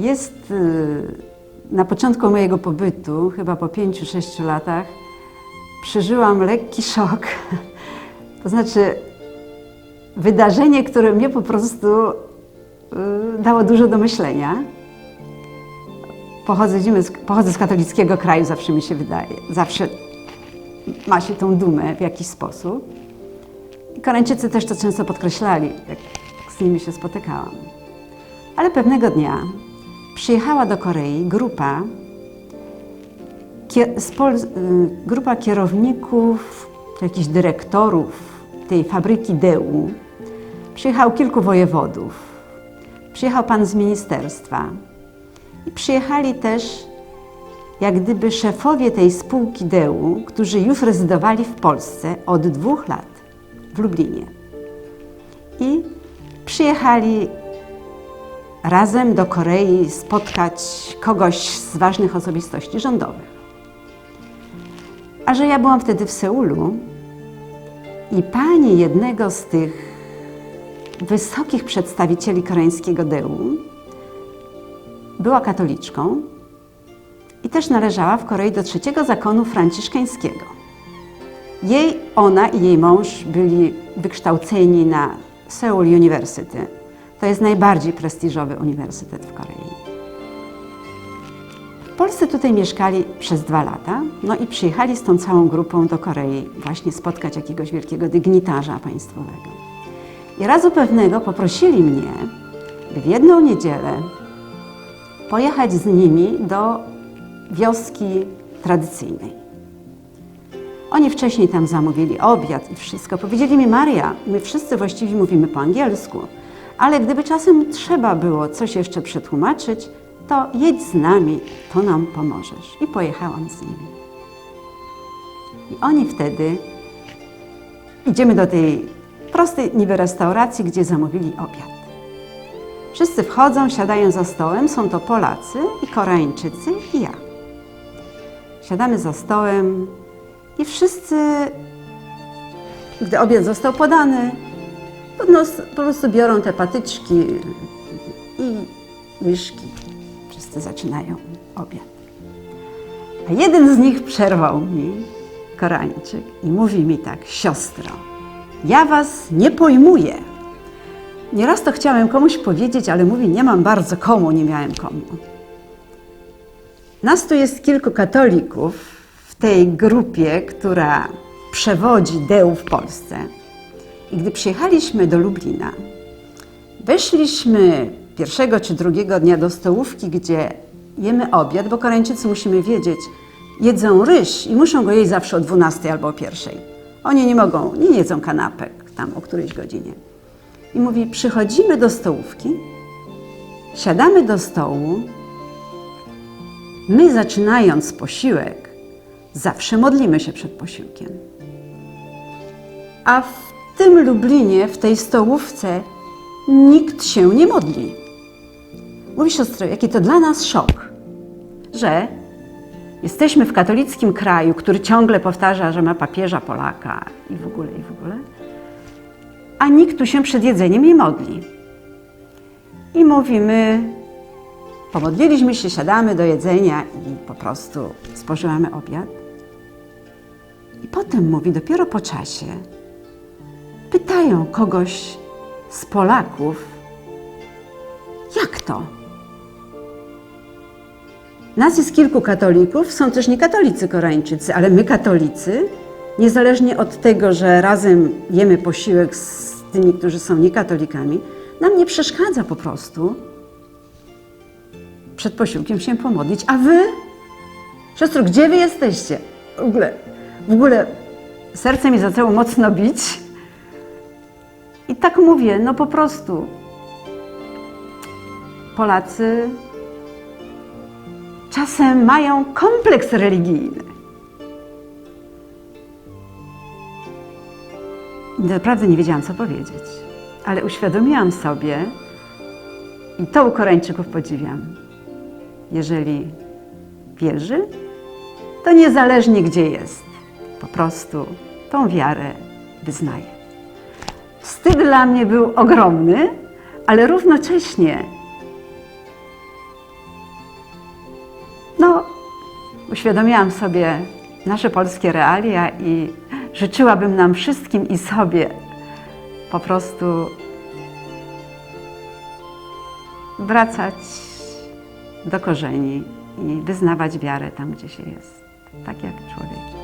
Jest y, na początku mojego pobytu, chyba po 5-6 latach, przeżyłam lekki szok. To znaczy, wydarzenie, które mnie po prostu y, dało dużo do myślenia. Pochodzę, z- pochodzę z katolickiego kraju, zawsze mi się wydaje. Zawsze ma się tą dumę w jakiś sposób. I też to często podkreślali, jak z nimi się spotykałam. Ale pewnego dnia przyjechała do Korei grupa, y, grupa kierowników, jakichś dyrektorów tej fabryki DEU. Przyjechał kilku wojewodów. Przyjechał pan z ministerstwa. I przyjechali też jak gdyby szefowie tej spółki DEU, którzy już rezydowali w Polsce od dwóch lat w Lublinie. I przyjechali razem do Korei spotkać kogoś z ważnych osobistości rządowych. A że ja byłam wtedy w Seulu i pani jednego z tych wysokich przedstawicieli koreańskiego DEU była katoliczką i też należała w Korei do trzeciego zakonu franciszkańskiego. Jej, ona i jej mąż byli wykształceni na Seoul University. To jest najbardziej prestiżowy uniwersytet w Korei. W Polsce tutaj mieszkali przez dwa lata, no i przyjechali z tą całą grupą do Korei właśnie spotkać jakiegoś wielkiego dygnitarza państwowego. I razu pewnego poprosili mnie, by w jedną niedzielę pojechać z nimi do wioski tradycyjnej. Oni wcześniej tam zamówili obiad i wszystko. Powiedzieli mi, Maria, my wszyscy właściwie mówimy po angielsku, ale gdyby czasem trzeba było coś jeszcze przetłumaczyć, to jedź z nami, to nam pomożesz. I pojechałam z nimi. I oni wtedy idziemy do tej prostej niby restauracji, gdzie zamówili obiad. Wszyscy wchodzą, siadają za stołem, są to Polacy i Koreańczycy i ja. Siadamy za stołem i wszyscy, gdy obiad został podany, nos- po prostu biorą te patyczki i łyżki. Wszyscy zaczynają obiad. A jeden z nich przerwał mi, Koreańczyk, i mówi mi tak, siostro, ja was nie pojmuję. Nieraz to chciałem komuś powiedzieć, ale mówi, nie mam bardzo komu, nie miałem komu. Nas tu jest kilku katolików w tej grupie, która przewodzi DEU w Polsce. I gdy przyjechaliśmy do Lublina, weszliśmy pierwszego czy drugiego dnia do stołówki, gdzie jemy obiad, bo Koreańczycy musimy wiedzieć, jedzą ryż i muszą go jeść zawsze o 12 albo o pierwszej. Oni nie mogą, nie jedzą kanapek tam o którejś godzinie. I mówi, przychodzimy do stołówki, siadamy do stołu, my zaczynając posiłek, zawsze modlimy się przed posiłkiem. A w tym Lublinie, w tej stołówce, nikt się nie modli. Mówi siostro, jaki to dla nas szok, że jesteśmy w katolickim kraju, który ciągle powtarza, że ma papieża Polaka i w ogóle, i w ogóle, a nikt tu się przed jedzeniem nie modli. I mówimy, pomodliliśmy się, siadamy do jedzenia i po prostu spożywamy obiad. I potem mówi, dopiero po czasie, pytają kogoś z Polaków, jak to? Nas jest kilku katolików, są też niekatolicy Koreańczycy, ale my katolicy, niezależnie od tego, że razem jemy posiłek z tymi, którzy są niekatolikami, nam nie przeszkadza po prostu przed posiłkiem się pomodlić. A wy? Siostro, gdzie wy jesteście? W ogóle, w ogóle serce mi zaczęło mocno bić. I tak mówię, no po prostu Polacy czasem mają kompleks religijny. Naprawdę nie wiedziałam, co powiedzieć, ale uświadomiłam sobie, i to u Koreańczyków podziwiam, jeżeli wierzy, to niezależnie gdzie jest, po prostu tą wiarę wyznaje. Wstyd dla mnie był ogromny, ale równocześnie no, uświadomiłam sobie nasze polskie realia i życzyłabym nam wszystkim i sobie po prostu wracać do korzeni i wyznawać wiarę tam, gdzie się jest, tak jak człowiek.